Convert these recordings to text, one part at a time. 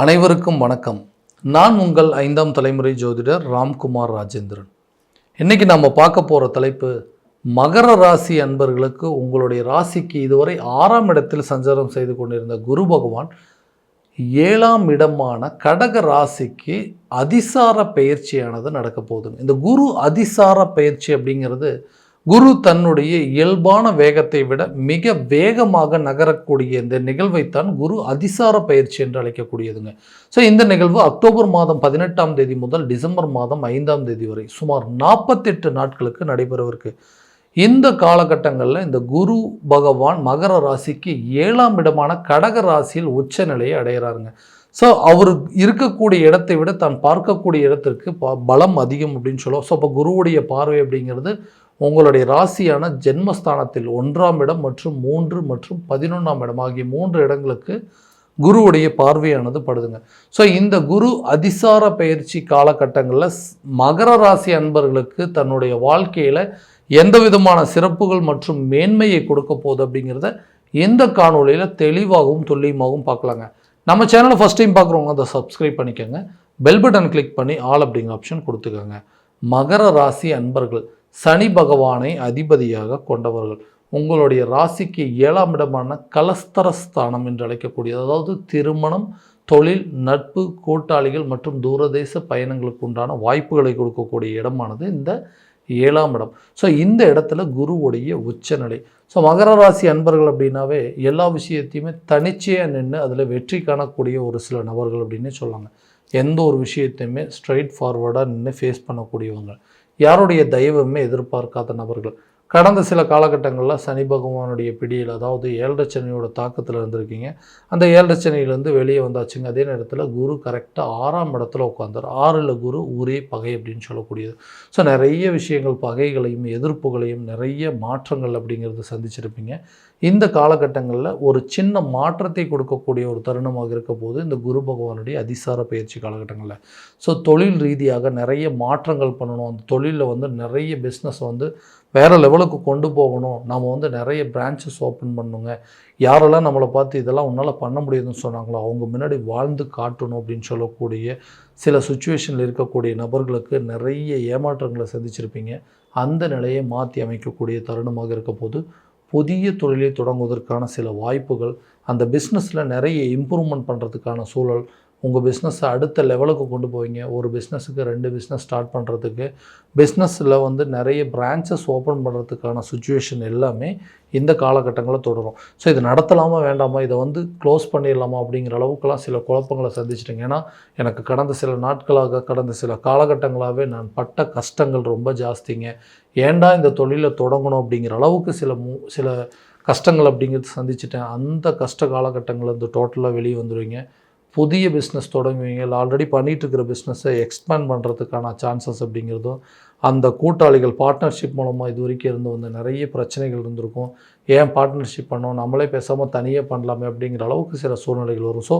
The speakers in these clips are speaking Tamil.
அனைவருக்கும் வணக்கம். நான் உங்கள் ஐந்தாம் தலைமுறை ஜோதிடர் ராம்குமார் ராஜேந்திரன். இன்னைக்கு நம்ம பார்க்க போகிற தலைப்பு மகர ராசி அன்பர்களுக்கு உங்களுடைய ராசிக்கு இதுவரை ஆறாம் இடத்தில் சஞ்சாரம் செய்து கொண்டிருந்த குரு பகவான் ஏழாம் இடமான கடக ராசிக்கு அதிசார பயிற்சியானது நடக்க போகுதுங்க. இந்த குரு அதிசார பயிற்சி அப்படிங்கிறது குரு தன்னுடைய இயல்பான வேகத்தை விட மிக வேகமாக நகரக்கூடிய இந்த நிகழ்வைத்தான் குரு அதிசார பயிற்சி என்று அழைக்கக்கூடியதுங்க. ஸோ இந்த நிகழ்வு அக்டோபர் மாதம் பதினெட்டாம் தேதி முதல் டிசம்பர் மாதம் ஐந்தாம் தேதி வரை சுமார் நாற்பத்தெட்டு நாட்களுக்கு நடைபெறவிருக்கு. இந்த காலகட்டங்களில் இந்த குரு பகவான் மகர ராசிக்கு ஏழாம் இடமான கடக ராசியில் உச்ச நிலையை அடைகிறாருங்க ஸோ அவர் இருக்கக்கூடிய இடத்தை விட தான் பார்க்கக்கூடிய இடத்திற்கு ப பலம் அதிகம் அப்படின்னு சொல்லுவோம். ஸோ அப்போ குருவுடைய பார்வை அப்படிங்கிறது உங்களுடைய ராசியான ஜென்மஸ்தானத்தில் ஒன்றாம் இடம் மற்றும் மூன்று மற்றும் பதினொன்றாம் இடம் ஆகிய மூன்று இடங்களுக்கு குருவுடைய பார்வையானது படுதுங்க. ஸோ இந்த குரு அதிசார பயிற்சி காலகட்டங்களில் ஸ்- மகர ராசி அன்பர்களுக்கு தன்னுடைய வாழ்க்கையில் எந்த விதமான சிறப்புகள் மற்றும் மேன்மையை கொடுக்க போகுது அப்படிங்கிறத இந்த காணொலியில் தெளிவாகவும் துல்லியமாகவும் பார்க்கலாங்க. நம்ம சேனலை ஃபஸ்ட் டைம் பார்க்குறவங்க அதை சப்ஸ்கிரைப் பண்ணிக்கோங்க. பெல் பட்டன் கிளிக் பண்ணி ஆல் அப்படிங்கிற ஆப்ஷன் கொடுத்துக்கோங்க. மகர ராசி அன்பர்கள் சனி பகவானை அதிபதியாக கொண்டவர்கள். உங்களுடைய ராசிக்கு ஏழாம் இடமான கலஸ்தரஸ்தானம் என்று அழைக்கக்கூடியது. அதாவது திருமணம் தொழில் நட்பு கூட்டாளிகள் மற்றும் தூரதேச பயணங்களுக்கு உண்டான வாய்ப்புகளை கொடுக்கக்கூடிய இடமானது இந்த ஏழாம் இடம். ஸோ இந்த இடத்துல குருவுடைய உச்சநிலை. ஸோ மகர ராசி அன்பர்கள் அப்படின்னாவே எல்லா விஷயத்தையுமே தனிச்சையாக நின்று அதில் வெற்றி காணக்கூடிய ஒரு சில நபர்கள் அப்படின்னு சொல்லாங்க. எந்த ஒரு விஷயத்தையுமே ஸ்ட்ரைட் ஃபார்வர்டாக நின்று ஃபேஸ் பண்ணக்கூடியவங்க. யாருடைய தெய்வமே எதிர்பார்க்காத நபர்கள்? கடந்த சில காலகட்டங்களில் சனி பகவானுடைய பிடியில் அதாவது ஏழரை சனியோட தாக்கத்தில் இருந்திருக்கீங்க. அந்த ஏழரை சனியிலேருந்து வெளியே வந்தாச்சுங்க. அதே நேரத்தில் குரு கரெக்டாக ஆறாம் இடத்துல உட்காந்தார் ஆறில் குரு ஒரே பகை அப்படின்னு சொல்லக்கூடியது. ஸோ நிறைய விஷயங்கள் பகைகளையும் எதிர்ப்புகளையும் நிறைய மாற்றங்கள் அப்படிங்கிறது சந்திச்சிருப்பீங்க. இந்த காலகட்டங்களில் ஒரு சின்ன மாற்றத்தை கொடுக்கக்கூடிய ஒரு தருணமாக இருக்க போது இந்த குரு பகவானுடைய அதிசார பயிற்சி காலகட்டங்களில். ஸோ தொழில் ரீதியாக நிறைய மாற்றங்கள் பண்ணணும். அந்த தொழிலில் வந்து நிறைய பிஸ்னஸ் வந்து வேறு லெவலுக்கு கொண்டு போகணும். நாம் வந்து நிறைய பிரான்ச்சஸ் ஓப்பன் பண்ணுங்க. யாரெல்லாம் நம்மளை பார்த்து இதெல்லாம் உன்னால் பண்ண முடியுதுன்னு சொன்னாங்களோ அவங்க முன்னாடி வாழ்ந்து காட்டணும் அப்படின்னு சொல்லக்கூடிய சில சுச்சுவேஷனில் இருக்கக்கூடிய நபர்களுக்கு நிறைய ஏமாற்றங்களை சந்திச்சிருப்பீங்க. அந்த நிலையை மாற்றி அமைக்கக்கூடிய தருணமாக இருக்க போது புதிய தொழிலை தொடங்குவதற்கான சில வாய்ப்புகள் அந்த பிஸ்னஸில் நிறைய இம்ப்ரூவ்மெண்ட் பண்ணுறதுக்கான சூழல் உங்கள் பிஸ்னஸை அடுத்த லெவலுக்கு கொண்டு போவீங்க. ஒரு பிஸ்னஸுக்கு ரெண்டு பிஸ்னஸ் ஸ்டார்ட் பண்ணுறதுக்கு பிஸ்னஸில் வந்து நிறைய பிரான்ச்சஸ் ஓப்பன் பண்ணுறதுக்கான சுச்சுவேஷன் எல்லாமே இந்த காலகட்டங்களில் தொடரும். ஸோ இது நடத்தலாமா வேண்டாமா? இதை வந்து க்ளோஸ் பண்ணிடலாமா? அப்படிங்கிற அளவுக்குலாம் சில குழப்பங்களை சந்திச்சிட்டேங்க. ஏன்னா எனக்கு கடந்த சில நாட்களாக கடந்த சில காலகட்டங்களாகவே நான் பட்ட கஷ்டங்கள் ரொம்ப ஜாஸ்திங்க. ஏன்டா இந்த தொழிலை தொடங்கணும் அப்படிங்கிற அளவுக்கு சில மூ சில கஷ்டங்கள் அப்படிங்கிறது சந்திச்சிட்டேன். அந்த கஷ்ட காலகட்டங்கள் வந்து டோட்டலாக வெளியே வந்துடுவீங்க புதிய பிஸ்னஸ் தொடங்குவீங்க. இல்லை ஆல்ரெடி பண்ணிட்டு இருக்கிற பிஸ்னஸை எக்ஸ்பேண்ட் பண்ணுறதுக்கான சான்சஸ் அப்படிங்கிறதும் அந்த கூட்டாளிகள் பார்ட்னர்ஷிப் மூலமாக இது வரைக்கும் இருந்து வந்து நிறைய பிரச்சனைகள் இருந்திருக்கும். ஏன் பார்ட்னர்ஷிப் பண்ணோம்? நம்மளே பேசாமல் தனியாக பண்ணலாமே அப்படிங்கிற அளவுக்கு சில சூழ்நிலைகள் வரும். ஸோ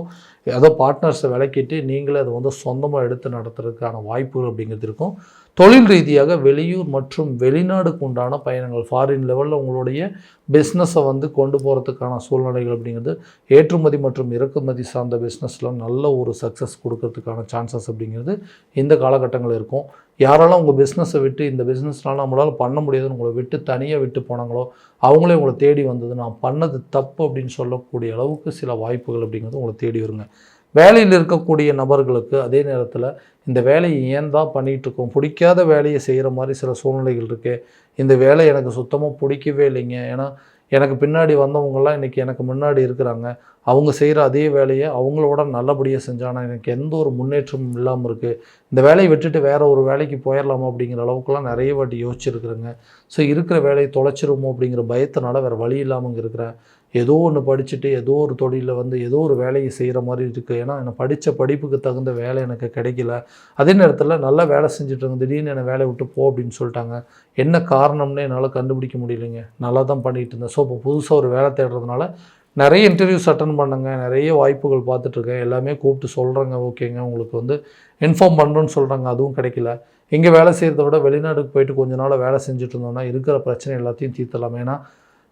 ஏதோ பார்ட்னர்ஸை விளக்கிட்டு நீங்களே அதை வந்து சொந்தமாக எடுத்து நடத்துறதுக்கான வாய்ப்புகள் அப்படிங்கிறது இருக்கும். தொழில் ரீதியாக வெளியூர் மற்றும் வெளிநாடுக்கு உண்டான பயணங்கள் ஃபாரின் லெவலில் உங்களுடைய பிஸ்னஸை வந்து கொண்டு போகிறதுக்கான சூழ்நிலைகள் அப்படிங்கிறது ஏற்றுமதி மற்றும் இறக்குமதி சார்ந்த பிஸ்னஸில் நல்ல ஒரு சக்ஸஸ் கொடுக்கறதுக்கான சான்சஸ் அப்படிங்கிறது இந்த காலகட்டங்கள் இருக்கும். யாரெல்லாம் உங்கள் பிஸ்னஸை விட்டு இந்த பிஸ்னஸ்னால நம்மளால் பண்ண முடியாதுன்னு உங்களை விட்டு தனியாக விட்டு போனாங்களோ அவங்களே உங்களை தேடி வந்தது. நான் பண்ணது தப்பு அப்படின்னு சொல்லக்கூடிய அளவுக்கு சில வாய்ப்புகள் அப்படிங்கிறது உங்களை தேடி வருங்க. வேலையில் இருக்கக்கூடிய நபர்களுக்கு அதே நேரத்தில் இந்த வேலையை ஏன் தான் பண்ணிகிட்டு இருக்கோம்? பிடிக்காத வேலையை செய்கிற மாதிரி சில சூழ்நிலைகள் இருக்குது இந்த வேலை எனக்கு சுத்தமாக பிடிக்கவே இல்லைங்க. ஏன்னா எனக்கு பின்னாடி வந்தவங்கெல்லாம் இன்றைக்கி எனக்கு முன்னாடி இருக்கிறாங்க. அவங்க செய்கிற அதே வேலையை அவங்களோட நல்லபடியாக செஞ்சானா? எனக்கு எந்த ஒரு முன்னேற்றமும் இல்லாமல் இருக்குது இந்த வேலையை விட்டுட்டு வேறு ஒரு வேலைக்கு போயிடலாமா அப்படிங்கிற அளவுக்குலாம் நிறைய வாட்டி யோசிச்சுருக்குறேங்க. ஸோ இருக்கிற வேலையை தொலைச்சிருமோ அப்படிங்கிற பயத்தினால வேறு வழி இல்லாமல் இருக்கிறேன். ஏதோ ஒன்று படிச்சுட்டு ஏதோ ஒரு தொழிலில் வந்து ஏதோ ஒரு வேலையை செய்கிற மாதிரி இருக்குது ஏன்னா நான் படித்த படிப்புக்கு தகுந்த வேலை எனக்கு கிடைக்கல. அதே நேரத்தில் நல்லா வேலை செஞ்சுட்டு இருங்க திடீர்னு என்னை வேலையை விட்டு போ அப்படின்னு சொல்லிட்டாங்க. என்ன காரணம்னு என்னால் கண்டுபிடிக்க முடியலைங்க. நல்லா தான் பண்ணிகிட்டு இருந்தேன். ஸோ இப்போ புதுசாக ஒரு வேலை தேடுறதுனால நிறைய இன்டர்வியூஸ் அட்டன் பண்ணுங்க. நிறைய வாய்ப்புகள் பார்த்துட்ருக்கேன் எல்லாமே கூப்பிட்டு சொல்கிறாங்க ஓகேங்க. உங்களுக்கு வந்து இன்ஃபார்ம் பண்ணுறோன்னு சொல்கிறாங்க அதுவும் கிடைக்கல. இங்கே வேலை செய்கிறத விட வெளிநாட்டுக்கு போயிட்டு கொஞ்ச நாள் வேலை செஞ்சுட்டு இருந்தோம்னா இருக்கிற பிரச்சனை எல்லாத்தையும் தீர்த்தலாம் ஏன்னா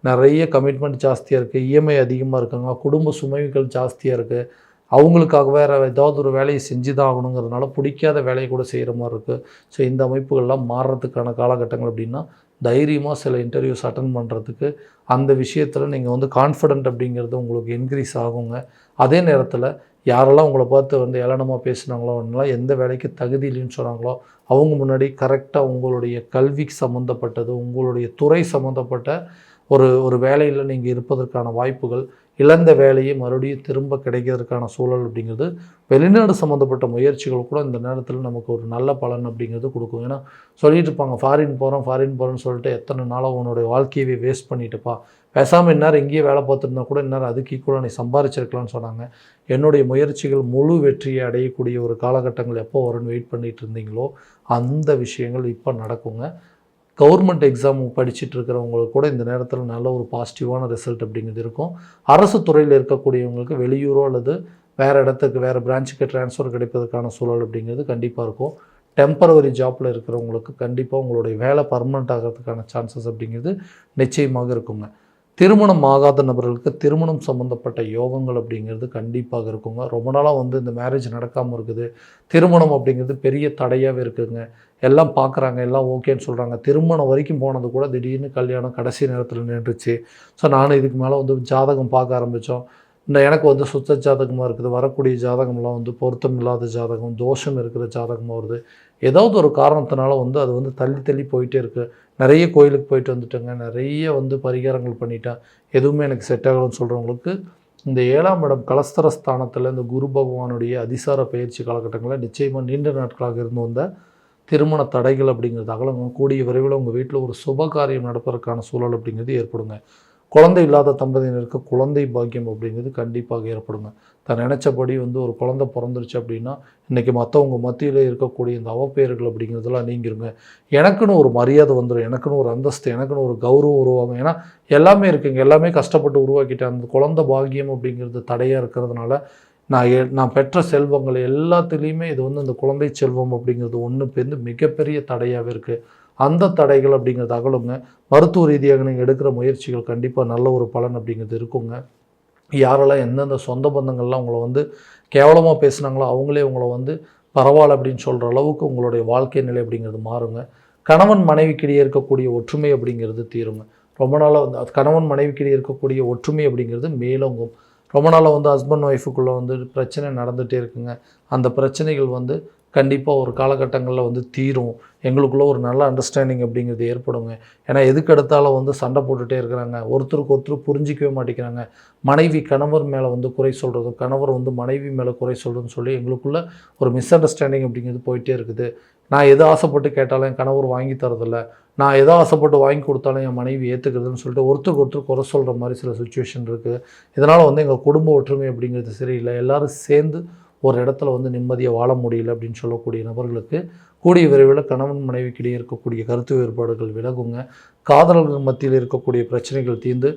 நிறைய கமிட்மெண்ட் ஜாஸ்தியாக இருக்குது இஎம்ஐ அதிகமாக இருக்குங்க. குடும்ப சுமைகள் ஜாஸ்தியாக இருக்குது அவங்களுக்காக வேறு ஏதாவது ஒரு வேலையை செஞ்சு தான் ஆகணுங்கிறதுனால பிடிக்காத வேலையை கூட செய்கிற மாதிரி இருக்குது ஸோ இந்த அமைப்புகள்லாம் மாறுறதுக்கான காலகட்டங்கள் அப்படின்னா தைரியமாக சில இன்டர்வியூஸ் அட்டன் பண்ணுறதுக்கு அந்த விஷயத்தில் நீங்கள் வந்து கான்ஃபிடென்ட் அப்படிங்கிறது உங்களுக்கு இன்க்ரீஸ் ஆகுங்க. அதே நேரத்தில் யாரெல்லாம் உங்களை பார்த்து வந்து ஏளனமாக பேசுனாங்களோ அவங்களாம் எந்த வேலைக்கு தகுதி இல்லைன்னு சொன்னாங்களோ அவங்க முன்னாடி கரெக்டாக உங்களுடைய கல்விக்கு சம்மந்தப்பட்டது உங்களுடைய துறை சம்மந்தப்பட்ட ஒரு ஒரு வேலையில் நீங்கள் இருப்பதற்கான வாய்ப்புகள் இழந்த வேலையை மறுபடியும் திரும்ப கிடைக்கிறதுக்கான சூழல் அப்படிங்கிறது வெளிநாடு சம்மந்தப்பட்ட முயற்சிகள் கூட இந்த நேரத்தில் நமக்கு ஒரு நல்ல பலன் அப்படிங்கிறது கொடுக்கும். ஏன்னா சொல்லிட்டு இருப்பாங்க ஃபாரின் போகிறோம் ஃபாரின் போகிறோன்னு சொல்லிட்டு எத்தனை நாளாக உன்னுடைய வாழ்க்கையவே வேஸ்ட் பண்ணிட்டுப்பா. பேசாமல் இந்நேரம் இங்கேயே வேலை பார்த்துருந்தா கூட இந்நேரம் அதுக்கு ஈக்குவலாக நீ சம்பாரிச்சிருக்கலாம்னு சொன்னாங்க. என்னுடைய முயற்சிகள் முழு வெற்றியை அடையக்கூடிய ஒரு காலகட்டங்கள் எப்போ வரும்னு வெயிட் பண்ணிகிட்டு இருந்தீங்களோ அந்த விஷயங்கள் இப்போ நடக்குங்க. கவர்மெண்ட் எக்ஸாம் படிச்சுட்டு இருக்கிறவங்களுக்கு கூட இந்த நேரத்தில் நல்ல ஒரு பாசிட்டிவான ரிசல்ட் அப்படிங்கிறது இருக்கும். அரசு துறையில் இருக்கக்கூடியவங்களுக்கு வெளியூரோ அல்லது வேறு இடத்துக்கு வேறு பிரான்ச்சுக்கு ட்ரான்ஸ்ஃபர் கிடைப்பதற்கான சூழல் அப்படிங்கிறது கண்டிப்பாக இருக்கும். டெம்பரவரி ஜாப்பில் இருக்கிறவங்களுக்கு கண்டிப்பாக உங்களுடைய வேலை பர்மனெண்ட் ஆகிறதுக்கான சான்சஸ் அப்படிங்கிறது நிச்சயமாக இருக்குங்க. திருமணம் ஆகாத நபர்களுக்கு திருமணம் சம்மந்தப்பட்ட யோகங்கள் அப்படிங்கிறது கண்டிப்பாக இருக்குங்க. ரொம்ப நாளாக வந்து இந்த மேரேஜ் நடக்காமல் இருக்குது. திருமணம் அப்படிங்கிறது பெரிய தடையாகவே இருக்குதுங்க எல்லாம் பார்க்குறாங்க எல்லாம் ஓகேன்னு சொல்கிறாங்க திருமணம் வரைக்கும் போனது கூட திடீர்னு கல்யாணம் கடைசி நேரத்தில் நின்றுச்சு. ஸோ நானும் இதுக்கு மேலே வந்து ஜாதகம் பார்க்க ஆரம்பித்தோம் இந்த எனக்கு வந்து சுத்த ஜாதகமாக இருக்குது. வரக்கூடிய ஜாதகம்லாம் வந்து பொருத்தம் இல்லாத ஜாதகம் தோஷம் இருக்கிற ஜாதகமாக வருது. ஏதாவது ஒரு காரணத்தினால வந்து அது வந்து தள்ளி தள்ளி போயிட்டே இருக்குது நிறைய கோயிலுக்கு போயிட்டு வந்துட்டேங்க. நிறைய வந்து பரிகாரங்கள் பண்ணிட்டேன் எதுவுமே எனக்கு செட் ஆகணும்னு சொல்கிறவங்களுக்கு இந்த ஏழாம் இடம் கலஸ்தர ஸ்தானத்தில் இந்த குரு பகவானுடைய அதிசார பயிற்சி காலகட்டங்களில் நிச்சயமாக நீண்ட நாட்களாக இருந்து வந்த திருமண தடைகள் அப்படிங்கிறது கூடிய விரைவில் உங்கள் வீட்டில் ஒரு சுப காரியம் நடப்பதற்கான சூழல் அப்படிங்கிறது ஏற்படுங்க. குழந்தை இல்லாத தம்பதியினருக்கு குழந்தை பாக்கியம் அப்படிங்கிறது கண்டிப்பாக ஏற்படுங்க. தான் நினச்சபடி வந்து ஒரு குழந்தை பிறந்துருச்சு அப்படின்னா இன்றைக்கி மற்றவங்க மத்தியில் இருக்கக்கூடிய இந்த அவப்பெயர்கள் அப்படிங்கிறதெல்லாம் நீங்கிருங்க. எனக்குன்னு ஒரு மரியாதை வந்துடும் எனக்குன்னு ஒரு அந்தஸ்து எனக்குன்னு ஒரு கௌரவம் உருவாகும். ஏன்னா எல்லாமே இருக்குங்க. எல்லாமே கஷ்டப்பட்டு உருவாக்கிட்டேன் அந்த குழந்தை பாக்கியம் அப்படிங்கிறது தடையாக இருக்கிறதுனால நான் எ நான் பெற்ற செல்வங்கள் எல்லாத்துலேயுமே இது வந்து இந்த குழந்தை செல்வம் அப்படிங்கிறது ஒன்று பேருந்து மிகப்பெரிய தடையாகவே இருக்குது அந்த தடைகள் அப்படிங்கிறது அகலுங்க. மருத்துவ ரீதியாக நீங்கள் எடுக்கிற முயற்சிகள் கண்டிப்பாக நல்ல ஒரு பலன் அப்படிங்கிறது இருக்குங்க. யாரெல்லாம் எந்தெந்த சொந்த பந்தங்கள்லாம் உங்களை வந்து கேவலமாக பேசுனாங்களோ அவங்களே உங்களை வந்து பரவாயில்ல அப்படின்னு சொல்கிற அளவுக்கு உங்களுடைய வாழ்க்கை நிலை அப்படிங்கிறது மாறுங்க. கணவன் மனைவிக்கிடையே இருக்கக்கூடிய ஒற்றுமை அப்படிங்கிறது தீருங்க. ரொம்ப நாளாக வந்து கணவன் மனைவிக்கிடையே இருக்கக்கூடிய ஒற்றுமை அப்படிங்கிறது மேலோங்கும். ரொம்ப நாளாக வந்து ஹஸ்பண்ட் ஒய்ஃபுக்குள்ளே வந்து பிரச்சனை நடந்துகிட்டே இருக்குங்க. அந்த பிரச்சனைகள் வந்து கண்டிப்பாக ஒரு காலகட்டங்களில் வந்து தீரும். எங்களுக்குள்ளே ஒரு நல்ல அண்டர்ஸ்டாண்டிங் அப்படிங்கிறது ஏற்படுங்க. ஏன்னா எதுக்கெடுத்தாலும் வந்து சண்டை போட்டுகிட்டே இருக்கிறாங்க. ஒருத்தருக்கு ஒருத்தர் புரிஞ்சிக்கவே மாட்டேங்கிறாங்க. மனைவி கணவர் மேலே வந்து குறை சொல்கிறதும் கணவர் வந்து மனைவி மேலே குறை சொல்கிறதுன்னு சொல்லி எங்களுக்குள்ள ஒரு மிஸ் அண்டர்ஸ்டாண்டிங் அப்படிங்கிறது போயிட்டே இருக்குது. நான் எது ஆசைப்பட்டு கேட்டாலும் என் கணவர் வாங்கி தரதில்ல. நான் எதோ ஆசைப்பட்டு வாங்கி கொடுத்தாலும் என் மனைவி ஏற்றுக்கிறதுன்னு சொல்லிட்டு ஒருத்தருக்கு ஒருத்தர் குறை சொல்கிற மாதிரி சில சுச்சுவேஷன் இருக்குது இதனால் வந்து எங்கள் குடும்ப ஒற்றுமை அப்படிங்கிறது சரியில்லை. எல்லோரும் சேர்ந்து ஒரு இடத்துல வந்து நிம்மதியாக வாழ முடியல அப்படின்னு சொல்லக்கூடிய நபர்களுக்கு கூடிய விரைவில் கணவன் மனைவிக்கிடையே இருக்கக்கூடிய கருத்து வேறுபாடுகள் விலகுங்க. காதலர்கள் மத்தியில் இருக்கக்கூடிய பிரச்சனைகள் தீர்ந்து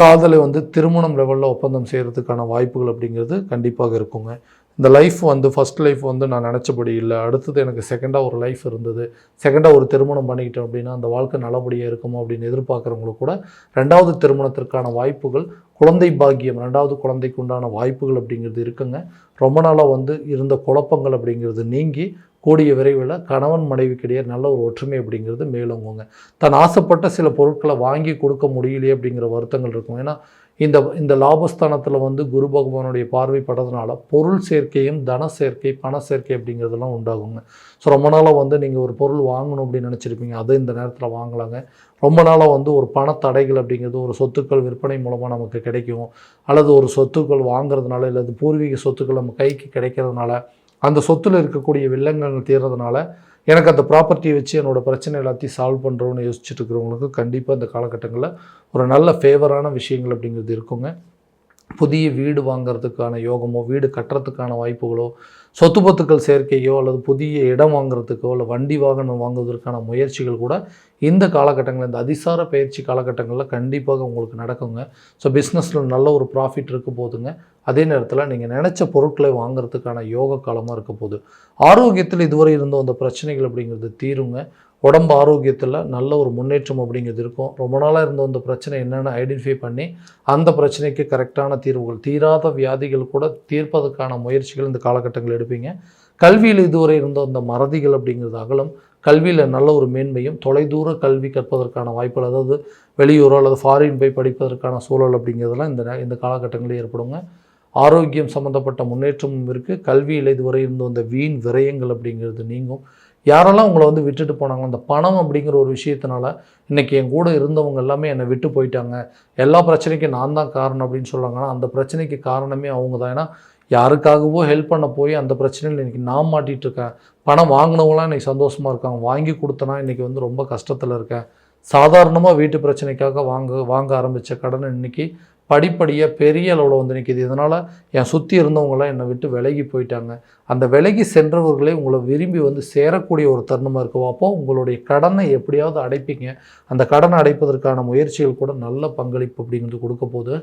காதலை வந்து திருமணம் லெவலில் ஒப்பந்தம் செய்கிறதுக்கான வாய்ப்புகள் அப்படிங்கிறது கண்டிப்பாக இருக்குங்க. இந்த லைஃப் வந்து ஃபஸ்ட் லைஃப் வந்து நான் நினச்சபடி இல்லை. அடுத்தது எனக்கு செகண்டாக ஒரு லைஃப் இருந்தது. செகண்டாக ஒரு திருமணம் பண்ணிக்கிட்டேன் அப்படின்னா அந்த வாழ்க்கை நல்லபடியாக இருக்குமோ அப்படின்னு எதிர்பார்க்குறவங்களுக்கு கூட ரெண்டாவது திருமணத்திற்கான வாய்ப்புகள் குழந்தை பாக்கியம் ரெண்டாவது குழந்தைக்கு உண்டான வாய்ப்புகள் அப்படிங்கிறது இருக்குங்க. ரொம்ப நாளாக வந்து இருந்த குழப்பங்கள் அப்படிங்கிறது நீங்கி கூடிய விரைவில் கணவன் மனைவிக்கிடையே நல்ல ஒரு ஒற்றுமை அப்படிங்கிறது மேலோங்குங்க. தான் ஆசைப்பட்ட சில பொருட்களை வாங்கி கொடுக்க முடியலையே அப்படிங்கிற வருத்தங்கள் இருக்கும். ஏன்னா இந்த இந்த லாபஸ்தானத்தில் வந்து குரு பகவானுடைய பார்வை படுறதுனால பொருள் சேர்க்கையும் தன சேர்க்கை பண சேர்க்கை அப்படிங்கிறதெல்லாம் உண்டாகுங்க. ஸோ ரொம்ப நாளாக வந்து நீங்கள் ஒரு பொருள் வாங்கணும் அப்படின்னு நினச்சிருப்பீங்க. அது இந்த நேரத்தில் வாங்கலாங்க. ரொம்ப நாளாக வந்து ஒரு பண தடைகள் அப்படிங்கிறது ஒரு சொத்துக்கள் விற்பனை மூலமாக நமக்கு கிடைக்கும். அல்லது ஒரு சொத்துக்கள் வாங்குறதுனால அல்லது பூர்வீக சொத்துக்கள் நம்ம கைக்கு கிடைக்கிறதுனால அந்த சொத்தில் இருக்கக்கூடிய வில்லங்கங்கள் தீர்றதுனால எனக்கு அந்த ப்ராப்பர்ட்டியை வச்சு என்னோடய பிரச்சனை எல்லாத்தையும் சால்வ் பண்ணுறோன்னு யோசிச்சுட்டு இருக்கிறவங்களுக்கு கண்டிப்பாக இந்த காலகட்டங்களில் ஒரு நல்ல ஃபேவரான விஷயங்கள் அப்படிங்கிறது இருக்குங்க. புதிய வீடு வாங்குறதுக்கான யோகமோ வீடு கட்டுறதுக்கான வாய்ப்புகளோ சொத்து பத்துக்கள் சேர்க்கையோ அல்லது புதிய இடம் வாங்குறதுக்கோ இல்லை வண்டி வாகனம் வாங்குவதற்கான முயற்சிகள் கூட இந்த காலகட்டங்களில் இந்த அதிசார பயிற்சி காலகட்டங்களில் கண்டிப்பாக உங்களுக்கு நடக்குங்க. ஸோ பிஸ்னஸில் நல்ல ஒரு ப்ராஃபிட் இருக்க போதுங்க. அதே நேரத்தில் நீங்கள் நினச்ச பொருட்களை வாங்குறதுக்கான யோக காலமாக இருக்க போகுது. ஆரோக்கியத்தில் இதுவரை இருந்த அந்த பிரச்சனைகள் அப்படிங்கிறது தீருங்க. உடம்பு ஆரோக்கியத்தில் நல்ல ஒரு முன்னேற்றம் அப்படிங்கிறது இருக்கும். ரொம்ப நாளாக இருந்த அந்த பிரச்சனை என்னென்னு ஐடென்டிஃபை பண்ணி அந்த பிரச்சனைக்கு கரெக்டான தீர்வுகள் தீராத வியாதிகள் கூட தீர்ப்பதற்கான முயற்சிகள் இந்த காலகட்டங்கள் எடுப்பீங்க. கல்வியில் இதுவரை இருந்த அந்த மறதிகள் அப்படிங்கிறது அகலும். கல்வியில் நல்ல ஒரு மேன்மையும் தொலைதூர கல்வி கற்பதற்கான வாய்ப்புகள் அதாவது வெளியூரோ அல்லது ஃபாரின் போய் படிப்பதற்கான சூழல் அப்படிங்கிறதெல்லாம் இந்த நே- இந்த காலகட்டங்களில் ஏற்படுங்க. ஆரோக்கியம் சம்மந்தப்பட்ட முன்னேற்றமும் இருக்குது கல்வியில் இதுவரை இருந்த அந்த வீண் விரயங்கள் அப்படிங்கிறது நீங்கும். யாரெல்லாம் உங்களை வந்து விட்டுட்டு போனாங்க அந்த பணம் அப்படிங்கிற ஒரு விஷயத்தினால இன்றைக்கி என் கூட இருந்தவங்க எல்லாமே என்னை விட்டு போயிட்டாங்க. எல்லா பிரச்சனைக்கும் நான் தான் காரணம் அப்படின்னு சொல்கிறாங்கன்னா அந்த பிரச்சனைக்கு காரணமே அவங்க தான். ஏன்னா யாருக்காகவோ ஹெல்ப் பண்ண போய் அந்த பிரச்சனையில் இன்றைக்கி நான் மாட்டிகிட்ருக்கேன் பணம் வாங்கினவங்களாம் இன்றைக்கி சந்தோஷமாக இருக்காங்க. வாங்கி கொடுத்தனா இன்றைக்கி வந்து ரொம்ப கஷ்டத்தில் இருக்கேன். சாதாரணமாக வீட்டு பிரச்சனைக்காக வாங்க வாங்க ஆரம்பித்த கடனை இன்றைக்கி படிப்படியாக பெரிய அளவில் வந்து நிற்கிது இதனால் என் சுற்றி இருந்தவங்களாம் என்னை விட்டு விலகி போயிட்டாங்க. அந்த விலகி சென்றவர்களே உங்களை விரும்பி வந்து சேரக்கூடிய ஒரு தருணமாக இருக்கும். அப்போ உங்களுடைய கடனை எப்படியாவது அடைப்பீங்க. அந்த கடனை அடைப்பதற்கான முயற்சிகள் கூட நல்ல பங்களிப்பு அப்படிங்கிறது கொடுக்க போகுது.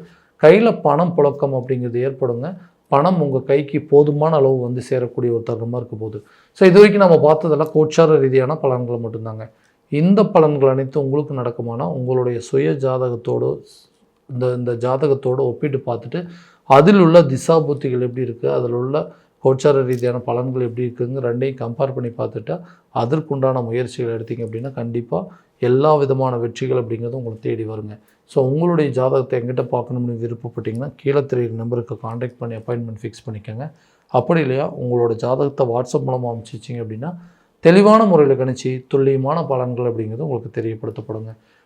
கையில் பணம் புழக்கம் அப்படிங்கிறது ஏற்படுங்க. பணம் உங்கள் கைக்கு போதுமான அளவு வந்து சேரக்கூடிய ஒரு தருணமாக இருக்க போகுது. ஸோ இது வரைக்கும் நம்ம பார்த்ததெல்லாம் கோச்சார ரீதியான பலன்கள் மட்டும்தாங்க. இந்த பலன்கள் அனைத்தும் உங்களுக்கு நடக்குமானா உங்களுடைய சுய ஜாதகத்தோடு இந்த இந்த ஜாதகத்தோடு ஒப்பிட்டு பார்த்துட்டு அதில் உள்ள திசா புத்திகள் எப்படி இருக்குது அதில் உள்ள கோச்சார ரீதியான பலன்கள் எப்படி இருக்குங்க ரெண்டையும் கம்பேர் பண்ணி பார்த்துட்டா அதற்குண்டான முயற்சிகள் எடுத்தீங்க அப்படின்னா கண்டிப்பாக எல்லா விதமான வெற்றிகள் அப்படிங்கிறது உங்களை தேடி வருங்க. ஸோ உங்களுடைய ஜாதகத்தை எங்கிட்ட பார்க்கணும்னு விருப்பப்பட்டிங்கன்னா கீழே தெரியுற நம்பருக்கு காண்டாக்ட் பண்ணி அப்பாயின்மெண்ட் ஃபிக்ஸ் பண்ணிக்கோங்க. அப்படி இல்லையா உங்களோட ஜாதகத்தை வாட்ஸ்அப் மூலமாக அனுப்பிச்சிச்சிங்க அப்படின்னா தெளிவான முறையில் கணிச்சு துல்லியமான பலன்கள் அப்படிங்கிறது உங்களுக்கு தெரியப்படுத்தப்படுங்க.